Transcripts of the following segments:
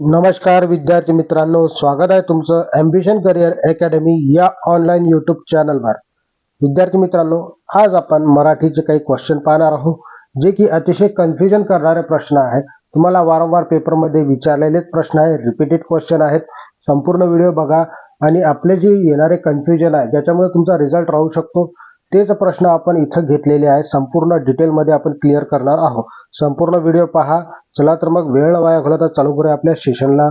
नमस्कार विद्यार्थी मित्रांनो. स्वागत आहे तुमचं ॲम्बिशन करिअर अकॅडमी या ऑनलाईन यूट्यूब चॅनलवर विद्यार्थी मित्रांनो आज आपण मराठीचे काही क्वेश्चन पाहणार आहोत जे की अतिशय कन्फ्युजन करणारे प्रश्न आहेत. तुम्हाला वारंवार पेपरमध्ये विचारलेलेच प्रश्न आहेत रिपीटेड क्वेश्चन आहेत. संपूर्ण व्हिडिओ बघा आणि आपले जे येणारे कन्फ्युजन आहे ज्याच्यामुळे तुमचा रिझल्ट राहू शकतो. तेच प्रश्न आपण इथं घेतलेले आहे संपूर्ण डिटेलमध्ये आपण क्लिअर करणार आहोत. संपूर्ण व्हिडिओ पहा. चला तर मग वेळ वाया घालवता चालू करूया आपल्या सेशनला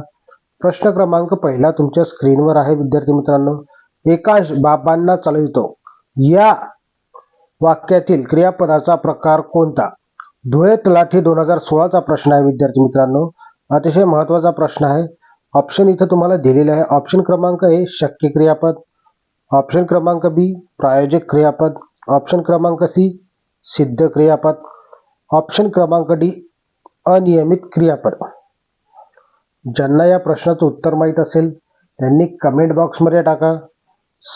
प्रश्न क्रमांक पहिला तुमच्या स्क्रीनवर आहे विद्यार्थी मित्रांनो. एकांश बाबांना चालवितो. या वाक्यातील क्रियापदाचा प्रकार कोणता? धुळे तलाठी दोन हजार सोळाचा प्रश्न आहे विद्यार्थी मित्रांनो. अतिशय महत्त्वाचा प्रश्न आहे. ऑप्शन इथं तुम्हाला दिलेले आहे. ऑप्शन क्रमांक हे शक्य क्रियापद. ऑप्शन क्रमांक बी प्रायोजक क्रियापद. ऑप्शन क्रमांक सी सिद्ध क्रियापद. ऑप्शन क्रमांक डी अनियमित क्रियापद. ज्यांना या प्रश्नाचं उत्तर माहीत असेल त्यांनी कमेंट बॉक्समध्ये टाका.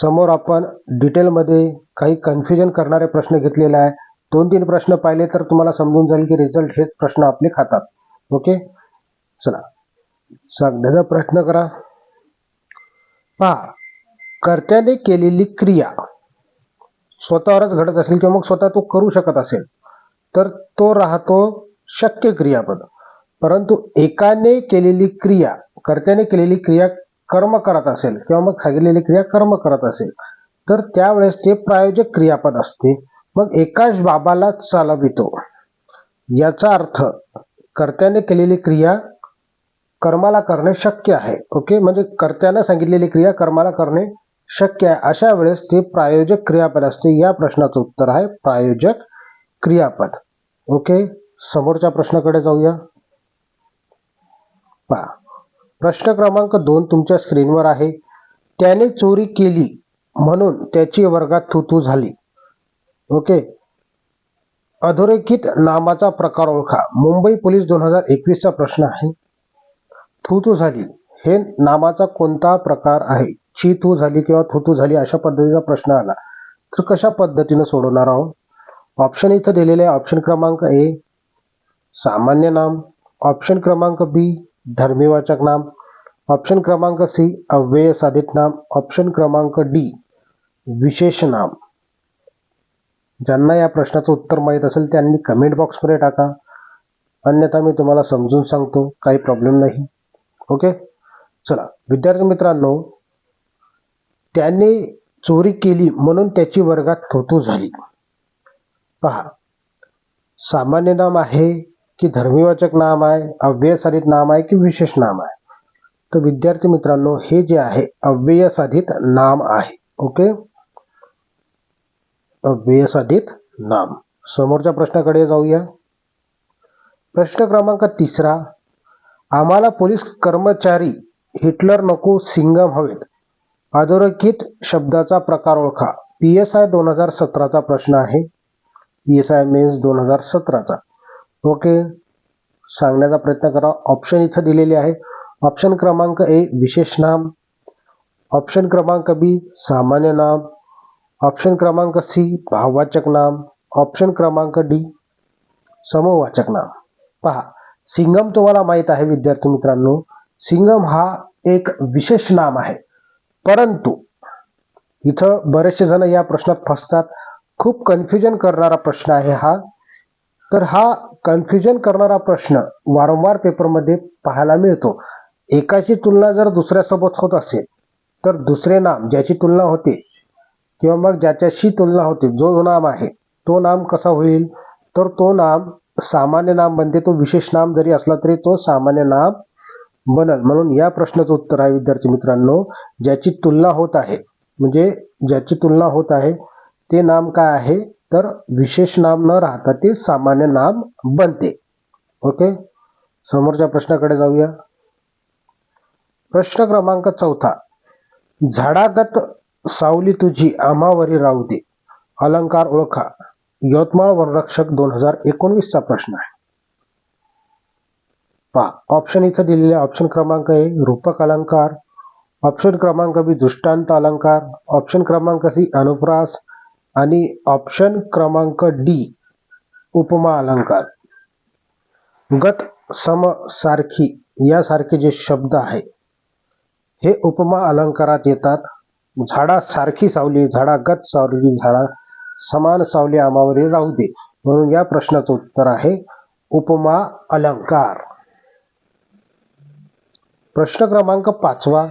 समोर आपण डिटेलमध्ये काही कन्फ्युजन करणारे प्रश्न घेतलेले आहे. दोन तीन प्रश्न पाहिले तर तुम्हाला समजून जाईल की रिझल्ट हेच प्रश्न आपले खातात. ओके चला. सांगण्याचा प्रयत्न करा. पहा. कर्त्याने केलेली क्रिया स्वतःवरच घडत असेल किंवा मग स्वतः तो करू शकत असेल तर तो राहतो शक्य क्रियापद. परंतु एकाने केलेली क्रिया कर्त्याने केलेली क्रिया कर्म करत असेल किंवा मग सांगितलेली क्रिया कर्म करत असेल तर त्यावेळेस ते प्रायोजक क्रियापद असते. मग एकाच बाबाला चालवितो. याचा अर्थ कर्त्याने केलेली क्रिया कर्माला करणे शक्य आहे. ओके? म्हणजे कर्त्यानं सांगितलेली क्रिया कर्माला करणे शक्य आहे. अशा वेळेस ते प्रायोजक क्रियापद असते. या प्रश्नाचं उत्तर आहे प्रायोजक क्रियापद. ओके? समोरच्या प्रश्नाकडे जाऊया. पहा. प्रश्न क्रमांक दोन तुमच्या स्क्रीनवर आहे. त्याने चोरी केली म्हणून त्याची वर्गात थुतू झाली. ओके? अधोरेखित नामाचा प्रकार ओळखा. मुंबई पोलीस दोन हजार एकवीसचा प्रश्न आहे. थुतू झाली. हे नामाचा कोणता प्रकार आहे? छी तू झाली किंवा थुतू झाली अशा पद्धतीचा प्रश्न आला. तर कशा पद्धतीनं सोडवणार आहोत? ऑप्शन इथं दिलेले आहे. ऑप्शन क्रमांक ए सामान्य नाम. ऑप्शन क्रमांक बी धर्मीवाचक नाम. ऑप्शन क्रमांक सी अव्यय साधित नाम. ऑप्शन क्रमांक डी विशेष नाम. ज्यांना या प्रश्नाचं उत्तर माहीत असेल त्यांनी कमेंट बॉक्समध्ये टाका. अन्यथा मी तुम्हाला समजून सांगतो. काही प्रॉब्लेम नाही. ओके चला. विद्यार्थी मित्रांनो त्याने चोरी केली म्हणून त्याची वर्गात थोतू झाली. पहा सामान्य नाम आहे की धर्मीवाचक नाम आहे अव्ययसाधित नाम आहे की विशेष नाम आहे? तर विद्यार्थी मित्रांनो हे जे आहे अव्ययसाधित नाम आहे. ओके? अव्ययसाधित नाम. समोरच्या प्रश्नाकडे जाऊया. प्रश्न क्रमांक तिसरा आम्हाला पोलीस कर्मचारी हिटलर नको सिंगम हवेत. अधोरेखित शब्दाचा प्रकार ओळखा. पी एस आय दोन हजार सतराचा प्रश्न आहे. पी एस आय मेन्स दोन हजार सतराचा. ओके सांगण्याचा प्रयत्न करा. ऑप्शन इथं दिलेले आहे. ऑप्शन क्रमांक ए विशेष नाम. ऑप्शन क्रमांक बी सामान्य नाम. ऑप्शन क्रमांक सी भाववाचक नाम. ऑप्शन क्रमांक डी समूहवाचक नाम. पहा. सिंगम तुम्हाला माहीत आहे विद्यार्थी मित्रांनो. सिंगम हा एक विशेष नाम आहे. परंतु इथं बरेचसे जण या प्रश्नात फसतात. खूप कन्फ्युजन करणारा प्रश्न आहे हा. तर हा कन्फ्युजन करणारा प्रश्न वारंवार पेपरमध्ये पाहायला मिळतो. एकाची तुलना जर दुसऱ्यासोबत होत असेल तर दुसरे नाम ज्याची तुलना होते किंवा मग ज्याच्याशी तुलना होते जो नाम आहे तो नाम कसा होईल? तर तो नाम सामान्य नाम बनते तो विशेष नाम जरी असला तरी तो सामान्य नाम बनल. म्हणून या प्रश्नाचं उत्तर आहे विद्यार्थी मित्रांनो ज्याची तुलना होत आहे म्हणजे ज्याची तुलना होत आहे ते नाम काय आहे? तर विशेष नाम न राहता ते सामान्य नाम बनते. ओके? समोरच्या प्रश्नाकडे जाऊया. प्रश्न क्रमांक चौथा. झाडागत सावली तुझी आमावरी राहू दे. अलंकार ओळखा. यवतमाळ वनरक्षक दोन हजार एकोणवीसचा प्रश्न आहे. पहा ऑप्शन इथं दिलेले ऑप्शन क्रमांक आहे रूपक अलंकार. ऑप्शन क्रमांक बी दृष्टांत अलंकार. ऑप्शन क्रमांक सी अनुप्रास. आणि ऑप्शन क्रमांक डी उपमा अलंकार. गत सम सारखी यासारखे जे शब्द आहे हे उपमा अलंकारात येतात. झाडा सारखी सावली झाडागत सावली झाडा समान सावली आमावरी राहू दे. म्हणून या प्रश्नाचं उत्तर आहे उपमा अलंकार. प्रश्न क्रमांक पाचवा.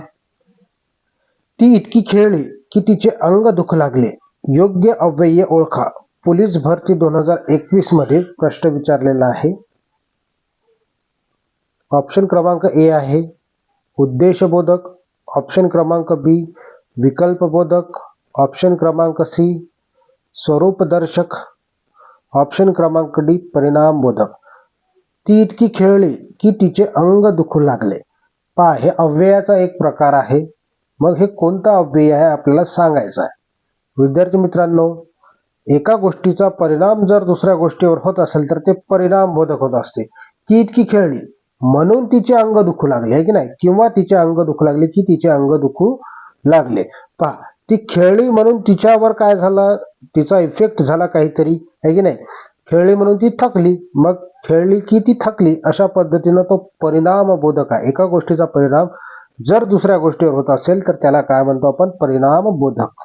ती इतकी खेळली की तिचे अंग दुख लागले. योग्य अव्यय ओळखा. पोलीस भरती दोन हज़ार एकवीस मध्ये प्रश्न विचारलेला आहे. ऑप्शन क्रमांक ए आहे. उद्देशबोधक. ऑप्शन क्रमांक बी, विकल्पबोधक. ऑप्शन क्रमांक सी, स्वरूपदर्शक. ऑप्शन क्रमांक डी, परिणामबोधक. ती इतकी खेळली की तिचे अंग दुखू लागले. पहा हे अव्ययाचा एक प्रकार आहे. मग हे कोणता अव्यय आहे आपल्याला सांगायचं आहे. विद्यार्थी मित्रांनो एका गोष्टीचा परिणाम जर दुसऱ्या गोष्टीवर होत असेल तर ते परिणाम बोधक होत असते. की इतकी खेळली म्हणून तिचे अंग दुखू लागले आहे की नाही? किंवा तिचे अंग दुखू लागले की तिचे अंग दुखू लागले. पहा ती खेळली म्हणून तिच्यावर काय झालं? तिचा इफेक्ट झाला काहीतरी आहे की नाही? खेळली म्हणून ती थकली. मग खेळली की ती थकली अशा पद्धतीनं तो परिणाम बोधक आहे. एका गोष्टीचा परिणाम जर दुसऱ्या गोष्टीवर होत असेल तर त्याला काय म्हणतो आपण? परिणाम बोधक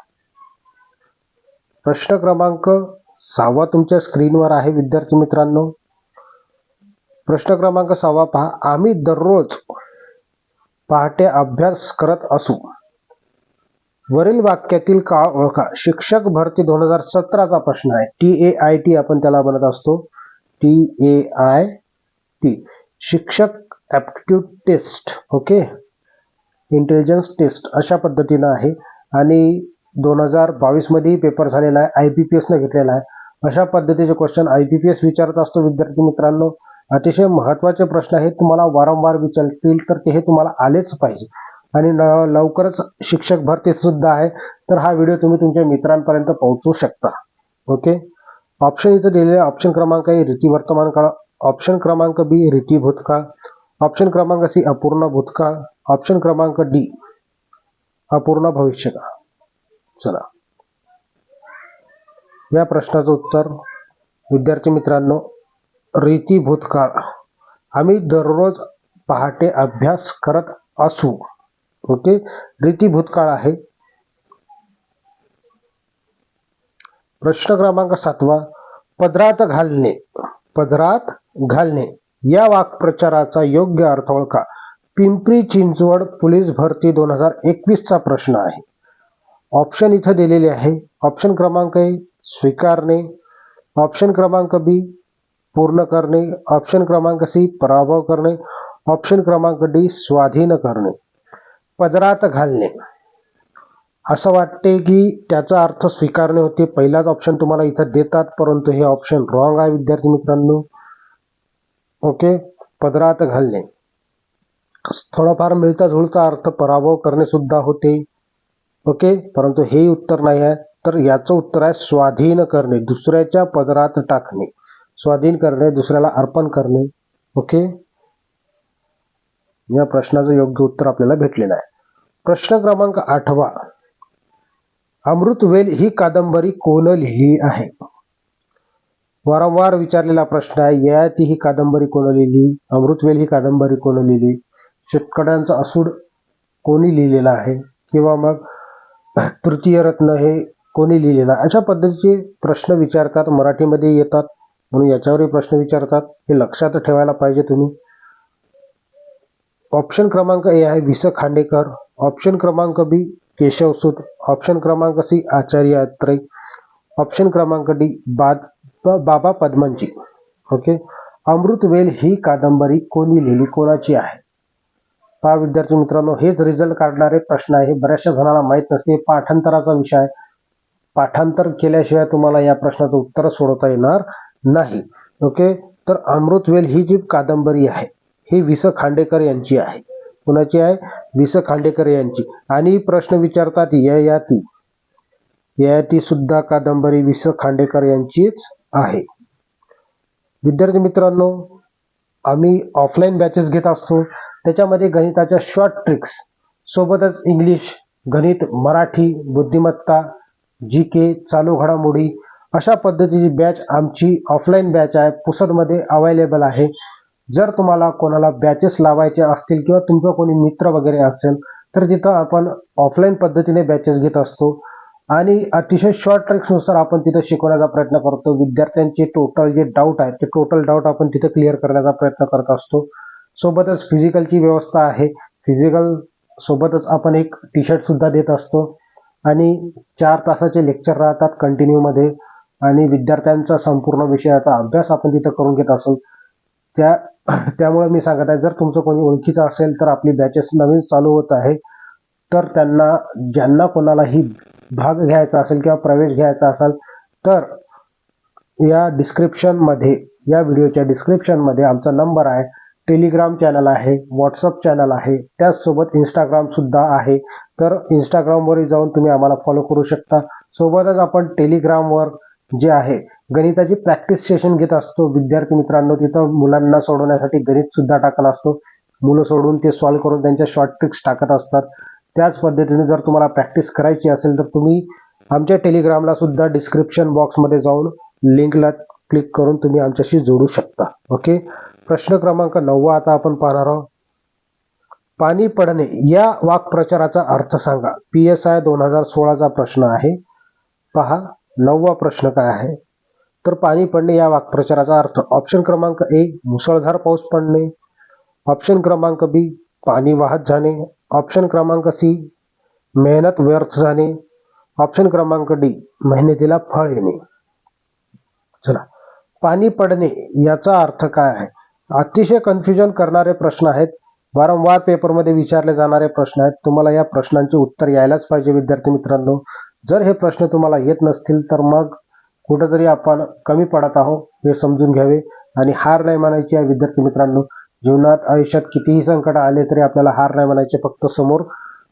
प्रश्न क्रमांक सहावा तुमच्या स्क्रीनवर आहे विद्यार्थी मित्रांनो. प्रश्न क्रमांक सहावा पहा. आम्ही दररोज पहाटे अभ्यास करत असू. वरील वाक्यातील काळ ओळखा शिक्षक भरती दोन हजार सतराचा प्रश्न आहे. टी ए आय टी आपण त्याला म्हणत असतो. T A I T. शिक्षक aptitude test okay? Intelligence test अशा पद्धतीनं आहे. आणि दोन हजार बावीसमध्येही पेपर झालेला आहे. आय पी पी एसनं घेतलेला आहे. अशा पद्धतीचे question I P P S विचारत असतो विद्यार्थी मित्रांनो. अतिशय महत्त्वाचे प्रश्न आहेत. तुम्हाला वारंवार विचारतील तर ते हे तुम्हाला आलेच पाहिजे. आणि न लवकरच शिक्षक भरती सुद्धा आहे. तर हा व्हिडिओ तुम्ही तुमच्या मित्रांपर्यंत पोहोचवू शकता. ओके ऑप्शन इथं दिलेले ऑप्शन क्रमांक ए रीती वर्तमान काळ. ऑप्शन क्रमांक बी रीती भूतकाळ. ऑप्शन क्रमांक सी अपूर्ण भूतकाळ. ऑप्शन क्रमांक डी अपूर्ण भविष्यकाळ. चला. या प्रश्नाचं उत्तर विद्यार्थी मित्रांनो रीती भूतकाळ. आम्ही दररोज पहाटे अभ्यास करत असू. ओके? रीती भूतकाळ आहे. प्रश्न क्रमांक सातवा पदरात घालणे. पदरात घालणे. या वाक्प्रचाराचा योग्य अर्थ ओळखा. पिंपरी चिंचवड पोलीस भरती दोन हजार एकवीसचा प्रश्न आहे. ऑप्शन इथं दिलेले आहे. ऑप्शन क्रमांक ए स्वीकारणे. ऑप्शन क्रमांक बी पूर्ण करणे. ऑप्शन क्रमांक सी पराभव करणे. ऑप्शन क्रमांक डी स्वाधीन करणे. पदरात घालणे. असं वाटते की त्याचा अर्थ स्वीकारणे होते. पहिलाच ऑप्शन तुम्हाला इथं देतात परंतु हे ऑप्शन रॉंग आहे विद्यार्थी मित्रांनो. ओके पदरात घालणे. थोडाफार मिळता जुळता अर्थ पराभव करणे सुद्धा होते. ओके परंतु हे उत्तर नाही आहे. तर याचं उत्तर आहे स्वाधीन करणे. दुसऱ्याच्या पदरात टाकणे. स्वाधीन करणे दुसऱ्याला अर्पण करणे. ओके या प्रश्नाचं योग्य उत्तर आपल्याला भेटलेलं आहे प्रश्न क्रमांक आठवा. अमृतवेल ही कादंबरी कोण लिहिली आहे? वारंवार विचारलेला प्रश्न आहे ययाती ही कादंबरी कोण लिहिली? अमृतवेल ही कादंबरी कोण लिहिली? शेतकऱ्यांचा असूड कोणी लिहिलेला आहे? किंवा मग तृतीय रत्न हे कोणी लिहिलेलं? आहे अशा पद्धतीचे प्रश्न विचारतात मराठीमध्ये येतात. म्हणून याच्यावरही प्रश्न विचारतात. हे लक्षात ठेवायला पाहिजे तुम्ही. ऑप्शन क्रमांक ए आहे विस खांडेकर. ऑप्शन क्रमांक बी केशव केशवसूत ऑप्शन क्रमांक सी आचार्य अत्रे ऑप्शन क्रमांक डी बाद बाबा पद्मनजी. ओके अमृतवेल ही कादंबरी कोणी लिहिली कोणाची आहे? पहा विद्यार्थी मित्रांनो हेच रिझल्ट काढणारे प्रश्न आहे. बऱ्याचशा जणांना माहीत नसते. पाठांतराचा विषय आहे. पाठांतर केल्याशिवाय तुम्हाला या प्रश्नाचं उत्तर सोडवता येणार नाही. ओके तर अमृतवेल ही जी कादंबरी आहे ही स खांडेकर यांची आहे. कुणाची आहे? वि स खांडेकर यांची. आणि प्रश्न विचारतात ययाती. ययाती सुद्धा कादंबरी स खांडेकर यांचीच आहे. विद्यार्थी मित्रांनो आम्ही ऑफलाईन बॅचेस घेत असतो. त्याच्यामध्ये गणिताच्या शॉर्ट ट्रिक्स सोबतच इंग्लिश गणित मराठी बुद्धिमत्ता जी के चालू घडामोडी अशा पद्धतीची बॅच आमची ऑफलाईन बॅच आहे. पुसदमध्ये अवेलेबल आहे. जर तुम्हाला कोणाला बॅचेस लावायचे असतील किंवा तुमचा कोणी मित्र वगैरे असेल तर तिथं आपण ऑफलाईन पद्धतीने बॅचेस घेत असतो. आणि अतिशय शॉर्ट ट्रिक्सनुसार आपण तिथं शिकवण्याचा प्रयत्न करतो. विद्यार्थ्यांचे टोटल जे डाऊट आहेत ते टोटल डाऊट आपण तिथं क्लिअर करण्याचा प्रयत्न करत असतो. सोबतच फिजिकलची व्यवस्था आहे. फिजिकल सोबतच आपण एक टी शर्ट सुद्धा देत असतो. आणि चार तासाचे लेक्चर राहतात कंटिन्यूमध्ये आणि विद्यार्थ्यांचा संपूर्ण विषयाचा अभ्यास आपण तिथं करून घेत असतो. त्या त्यामुळे मी सांगत आहे जर तुमचं कोणी ओळखीचं असेल तर आपली बॅचेस नवीन चालू होत आहे तर त्यांना ज्यांना कोणालाही भाग घ्यायचा असेल किंवा प्रवेश घ्यायचा असेल तर या डिस्क्रिप्शनमध्ये या व्हिडिओच्या डिस्क्रिप्शनमध्ये आमचा नंबर आहे टेलिग्राम चॅनल आहे व्हॉट्सअप चॅनल आहे त्याचसोबत इंस्टाग्रामसुद्धा आहे तर इंस्टाग्रामवरही जाऊन तुम्ही आम्हाला फॉलो करू शकता. सोबतच आपण टेलिग्रामवर जे आहे गणिताची प्रॅक्टिस सेशन घेत असतो. विद्यार्थी मित्रांनो तिथं मुलांना सोडवण्यासाठी गणित सुद्धा टाकत असतो. मुलं सोडून ते सॉल्व्ह करून त्यांच्या शॉर्ट ट्रिक्स टाकत असतात. त्याच पद्धतीने जर तुम्हाला प्रॅक्टिस करायची असेल तर तुम्ही आमच्या टेलिग्रामला सुद्धा डिस्क्रिप्शन बॉक्समध्ये जाऊन लिंकला क्लिक करून तुम्ही आमच्याशी जोडू शकता. ओके प्रश्न क्रमांक नववा आता आपण पाहणार आहोत. पाणी पडणे या वाक्प्रचाराचा अर्थ सांगा. पी एस आय दोन हजार सोळाचा प्रश्न आहे. पहा नववा प्रश्न काय आहे? तर पाणी पडणे या वाक्प्रचाराचा अर्थ. ऑप्शन क्रमांक ए मुसळधार पाऊस पडणे. ऑप्शन क्रमांक बी पाणी वाहत जाणे. ऑप्शन क्रमांक सी मेहनत व्यर्थ जाणे. ऑप्शन क्रमांक डी मेहनतीला फळ येणे. चला. पाणी पडणे याचा अर्थ काय आहे? अतिशय कन्फ्युजन करणारे प्रश्न आहेत. वारंवार पेपरमध्ये विचारले जाणारे प्रश्न आहेत. तुम्हाला या प्रश्नांचे उत्तर यायलाच पाहिजे विद्यार्थी मित्रांनो. जर हे प्रश्न तुम्हाला येत नसतील तर मग कुठंतरी आपण कमी पडत आहोत हे समजून घ्यावे. आणि हार नाही मानायची आहे विद्यार्थी मित्रांनो. जीवनात आयुष्यात कितीही संकट आले तरी आपल्याला हार नाही मानायचे फक्त समोर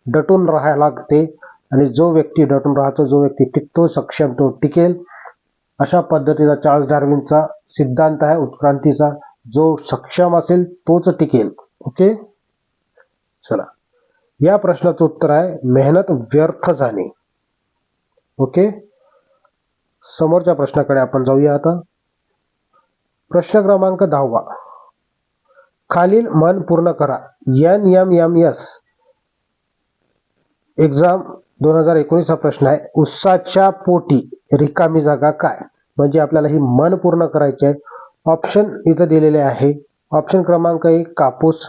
डटून राहायला लागते. आणि जो व्यक्ती डटून राहतो जो व्यक्ती टिकतो सक्षम तो टिकेल. अशा पद्धतीचा चार्ल्स डार्विनचा सिद्धांत आहे उत्क्रांतीचा. जो सक्षम असेल तोच टिकेल. ओके? चला. या प्रश्नाचं उत्तर आहे मेहनत व्यर्थ जाणे ओके? समोरच्या प्रश्नाकडे आपण जाऊया आता. प्रश्न क्रमांक दहावा. खालील मन पूर्ण करा. N M M S exam दोन हजार एकोणीस हा प्रश्न आहे. उसाच्या पोटी रिकामी जागा काय? म्हणजे आपल्याला ही मन पूर्ण करायची आहे. ऑप्शन इथं दिलेले आहे. ऑप्शन क्रमांक एक कापूस.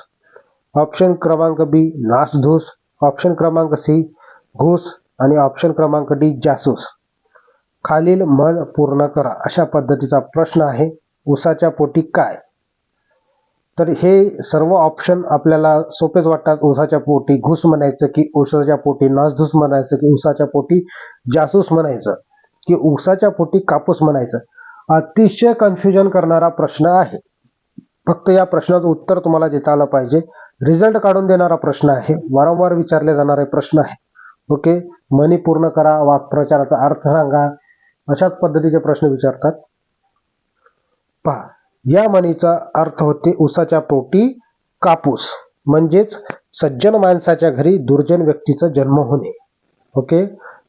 ऑप्शन क्रमांक बी नासधूस. ऑप्शन क्रमांक सी घूस. आणि ऑप्शन क्रमांक डी जासूस. खालील मन पूर्ण करा. अशा पद्धतीचा प्रश्न आहे उसाच्या पोटी काय? तर हे सर्व ऑप्शन आपल्याला सोपेच वाटतात. उसाच्या पोटी घुस म्हणायचं की उसाच्या पोटी नासधूस म्हणायचं की उसाच्या पोटी जासूस म्हणायचं की उसाच्या पोटी कापूस म्हणायचं. अतिशय कन्फ्युजन करणारा प्रश्न आहे. फक्त या प्रश्नाचं उत्तर तुम्हाला देता आलं पाहिजे. रिझल्ट काढून देणारा प्रश्न आहे. वारंवार विचारले जाणारे प्रश्न आहे. ओके मनी पूर्ण करा. वाक्प्रचाराचा अर्थ सांगा. अशाच पद्धतीचे प्रश्न विचारतात. पहा या म्हणीचा अर्थ होते उसाच्या पोटी कापूस. म्हणजेच सज्जन माणसाच्या घरी दुर्जन व्यक्तीचा जन्म होणे. ओके?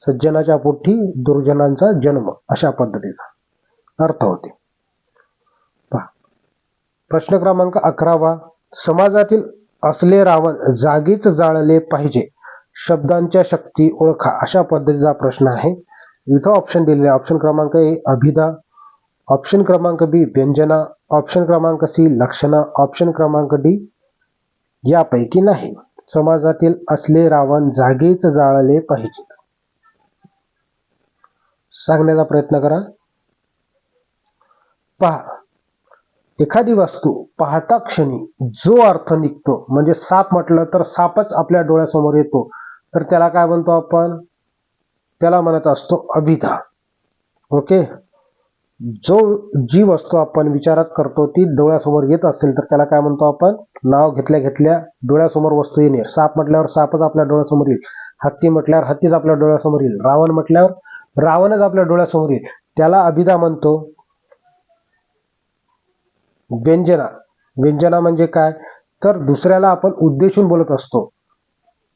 सज्जनाच्या पोटी दुर्जनांचा जन्म अशा पद्धतीचा अर्थ होते. पहा प्रश्न क्रमांक अकरावा. समाजातील असले रावण जागीच जाळले पाहिजे. शब्दांच्या शक्ती ओळखा अशा पद्धतीचा प्रश्न आहे. इथं ऑप्शन दिलेले ऑप्शन क्रमांक ए अभिधा ऑप्शन क्रमांक बी व्यंजना. ऑप्शन क्रमांक सी लक्षणं. ऑप्शन क्रमांक डी यापैकी नाही. समाजातील असले रावण जागेच जाळले पाहिजे सांगण्याचा प्रयत्न करा. पहा. एखादी वस्तू पाहता क्षणी जो अर्थ निघतो म्हणजे साप म्हटलं तर सापच आपल्या डोळ्यासमोर येतो. तर त्याला काय म्हणतो आपण? त्याला म्हणत असतो अभिधा. ओके जो जी वस्तू आपण विचारात करतो ती डोळ्यासमोर येत असेल तर त्याला काय म्हणतो आपण? नाव घेतल्या घेतल्या डोळ्यासमोर वस्तू येणे साप म्हटल्यावर सापच आपल्या डोळ्यासमोर येईल. हत्ती म्हटल्यावर हत्तीच आपल्या डोळ्यासमोर येईल. रावण म्हटल्यावर रावणच आपल्या डोळ्यासमोर येईल. त्याला अभिधा म्हणतो व्यंजना. व्यंजना म्हणजे काय? तर दुसऱ्याला आपण उद्देशून बोलत असतो.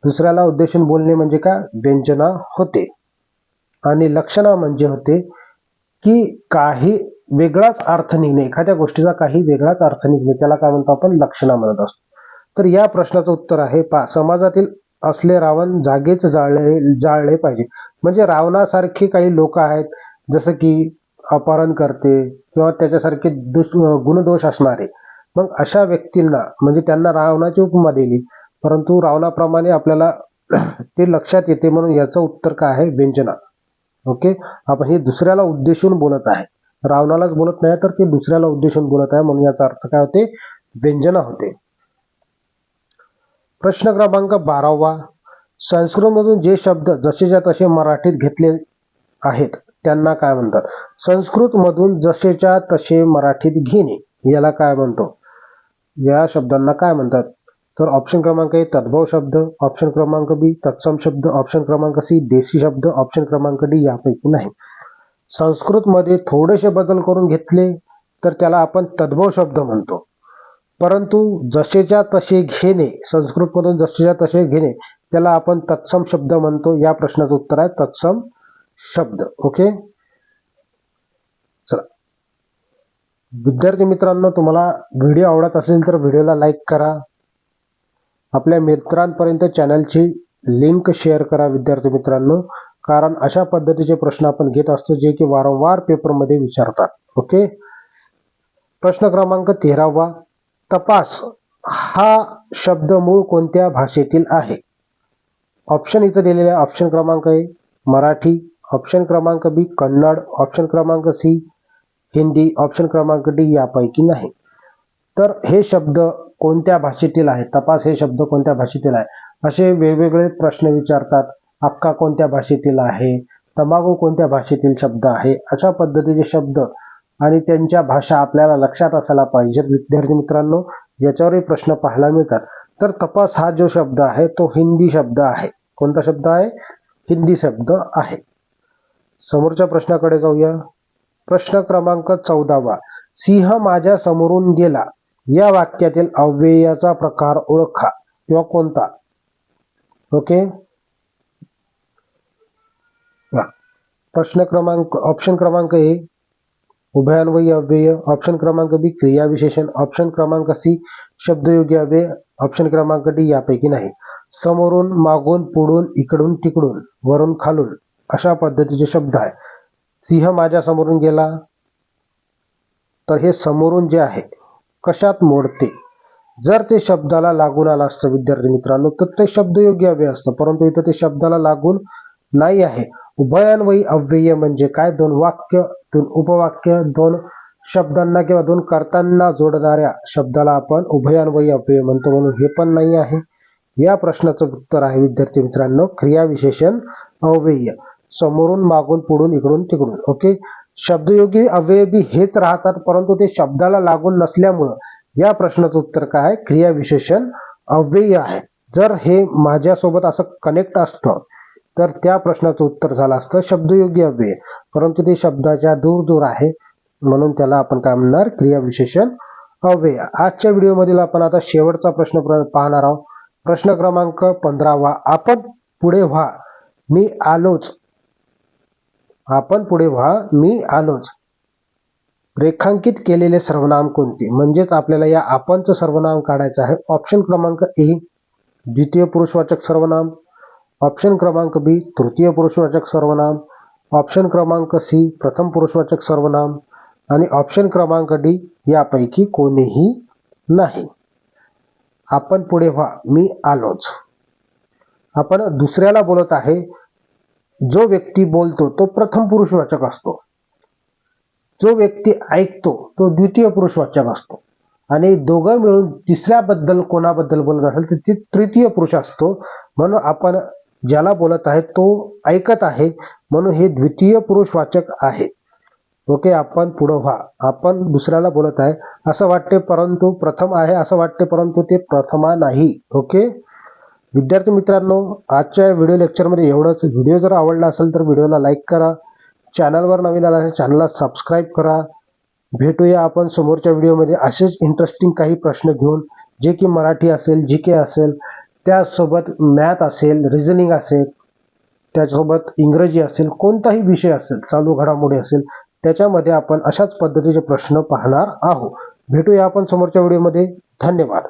दुसऱ्याला उद्देशून बोलणे म्हणजे काय? व्यंजना होते. आणि लक्षणा म्हणजे होते की काही वेगळाच अर्थ निघणे एखाद्या गोष्टीचा काही वेगळाच अर्थ निघणे त्याला काय म्हणतो आपण लक्षणा म्हणत असतो. तर या प्रश्नाचं उत्तर आहे पा समाजातील असले रावण जागेच जाळले जाळले पाहिजे. म्हणजे रावणासारखे काही लोक आहेत जसं की अपहरण करते किंवा त्याच्यासारखे दुष गुणदोष असणारे. मग अशा व्यक्तींना म्हणजे त्यांना रावणाची उपमा दिली परंतु रावणाप्रमाणे आपल्याला ते लक्षात येते म्हणून याचं उत्तर काय आहे व्यंजना. ओके? आपण हे दुसऱ्याला उद्देशून बोलत आहे. रावणालाच बोलत नाही तर ते दुसऱ्याला उद्देशून बोलत आहे म्हणून याचा अर्थ काय होते? व्यंजना होते. प्रश्न क्रमांक बारावा. संस्कृतमधून जे शब्द जसेच्या तसे मराठीत घेतले आहेत त्यांना काय म्हणतात? संस्कृतमधून जसेच्या तसे मराठीत घेणे याला काय म्हणतो? या शब्दांना काय म्हणतात? तर ऑप्शन क्रमांक ए तद्भव शब्द ऑप्शन क्रमांक बी तत्सम शब्द ऑप्शन क्रमांक सी देशी शब्द ऑप्शन क्रमांक डी यापैकी नाही. संस्कृतमध्ये थोडेसे बदल करून घेतले तर त्याला आपण तद्भव शब्द म्हणतो. परंतु जसेच्या तसे घेणे संस्कृतमधून जसेच्या तसे घेणे त्याला आपण तत्सम शब्द म्हणतो. या प्रश्नाचं उत्तर आहे तत्सम शब्द. ओके? चला. विद्यार्थी मित्रांनो तुम्हाला व्हिडिओ आवडत असेल तर व्हिडिओला लाईक करा. आपल्या मित्रांपर्यंत चॅनलची लिंक शेअर करा विद्यार्थी मित्रांनो. कारण अशा पद्धतीचे प्रश्न आपण घेत असतो जे की वारंवार पेपरमध्ये विचारतात. ओके? प्रश्न क्रमांक तेरावा. तपास हा शब्द मूळ कोणत्या भाषेतील आहे? ऑप्शन इथं दिलेले ऑप्शन क्रमांक ए मराठी. ऑप्शन क्रमांक बी कन्नड. ऑप्शन क्रमांक सी हिंदी. ऑप्शन क्रमांक डी यापैकी नाही. तर हे शब्द कोणत्या भाषेतील आहे? तपास हे शब्द कोणत्या भाषेतील आहे? असे वेगवेगळे प्रश्न विचारतात. अक्का कोणत्या भाषेतील आहे? तंबाखू कोणत्या भाषेतील शब्द आहे? अशा पद्धतीचे शब्द आणि त्यांच्या भाषा आपल्याला लक्षात असायला पाहिजे विद्यार्थी मित्रांनो. याच्यावरही प्रश्न पाहायला मिळतात. तर तपास हा जो शब्द आहे तो हिंदी शब्द आहे. कोणता शब्द आहे? हिंदी शब्द आहे. समोरच्या प्रश्नाकडे जाऊया. प्रश्न क्रमांक चौदावा. सिंह माझ्या समोरून गेला. या वाक्यातील अव्ययाचा प्रकार ओळखा. किंवा कोणता? ओके प्रश्न क्रमांक ऑप्शन क्रमांक ए उभयान्वयी अव्यय ऑप्शन क्रमांक बी क्रियाविशेषण ऑप्शन क्रमांक सी शब्दयोगी अव्यय ऑप्शन क्रमांक डी यापैकी नाही. समोरून मागून पुढून इकडून तिकडून वरून खालून अशा पद्धतीचे शब्द आहे. सिंह माझ्या समोरून गेला तर हे समोरून जे आहे कशात मोडते? जर ते शब्दाला लागून आलं असतं विद्यार्थी मित्रांनो तर ते शब्द योग्य अव्यय असतं परंतु इथं ते शब्दाला लागून नाही आहे. उभयान्वयी अव्यय म्हणजे काय? दोन वाक्य दोन उपवाक्य दोन शब्दांना किंवा दोन कर्तांना जोडणाऱ्या शब्दाला आपण उभयान्वयी अव्यय म्हणतो म्हणून हे पण नाही आहे. या प्रश्नाचं उत्तर आहे विद्यार्थी मित्रांनो क्रियाविशेषण अव्यय. समोरून मागून पुढून इकडून तिकडून. ओके? शब्दयोगी अव्ययबी हेच राहतात परंतु ते शब्दाला लागून नसल्यामुळं या प्रश्नाचं उत्तर काय आहे? क्रियाविशेषण अव्यय आहे. जर हे माझ्यासोबत असं कनेक्ट असतं तर त्या प्रश्नाचं उत्तर झालं असतं शब्दयोगी अव्यय. परंतु ते शब्दाच्या दूर दूर आहे म्हणून त्याला आपण काय म्हणणार? क्रियाविशेषण अव्यय. आजच्या व्हिडिओमधील आपण आता शेवटचा प्रश्न प्र- पाहणार आहोत. प्रश्न क्रमांक पंधरावा. आपण पुढे व्हा. मी आलोच. आपण पुढे व्हा मी आलोच. रेखांकित केलेले सर्वनाम कोणते? म्हणजेच आपल्याला या आपणचं सर्वनाम काढायचं आहे. ऑप्शन क्रमांक ए द्वितीय पुरुषवाचक सर्वनाम. ऑप्शन क्रमांक बी तृतीय पुरुषवाचक सर्वनाम. ऑप्शन क्रमांक सी प्रथम पुरुषवाचक सर्वनाम. आणि ऑप्शन क्रमांक डी यापैकी कोणीही नाही. आपण पुढे व्हा मी आलोच. आपण दुसऱ्याला बोलत आहे जो व्यक्ती बोलतो तो प्रथम पुरुषवाचक असतो. जो व्यक्ती ऐकतो तो द्वितीय पुरुषवाचक असतो. आणि दोघं मिळून तिसऱ्याबद्दल कोणाबद्दल बोलत असेल तर ती तृतीय पुरुष असतो. म्हणून आपण ज्याला बोलत आहे तो ऐकत आहे. म्हणून हे द्वितीय पुरुषवाचक आहे. ओके आपण पुढं व्हा. आपण दुसऱ्याला बोलत आहे. असं वाटते परंतु प्रथम आहे असं वाटते परंतु ते प्रथमा नाही. ओके? विद्यार्थी मित्रांनो आजच्या व्हिडिओ लेक्चरमध्ये एवढंच. व्हिडिओ जर आवडला असेल तर व्हिडिओला लाईक करा. चॅनलवर नवीन आला असेल चॅनलला सबस्क्राईब करा. भेटूया आपण समोरच्या व्हिडिओमध्ये असेच इंटरेस्टिंग काही प्रश्न घेऊन. जे की मराठी असेल जी के असेल त्यासोबत मॅथ असेल रिझनिंग असेल त्यासोबत इंग्रजी असेल कोणताही विषय असेल चालू घडामोडी असेल त्याच्यामध्ये आपण अशाच पद्धतीचे प्रश्न पाहणार आहोत. भेटूया आपण समोरच्या व्हिडिओमध्ये धन्यवाद.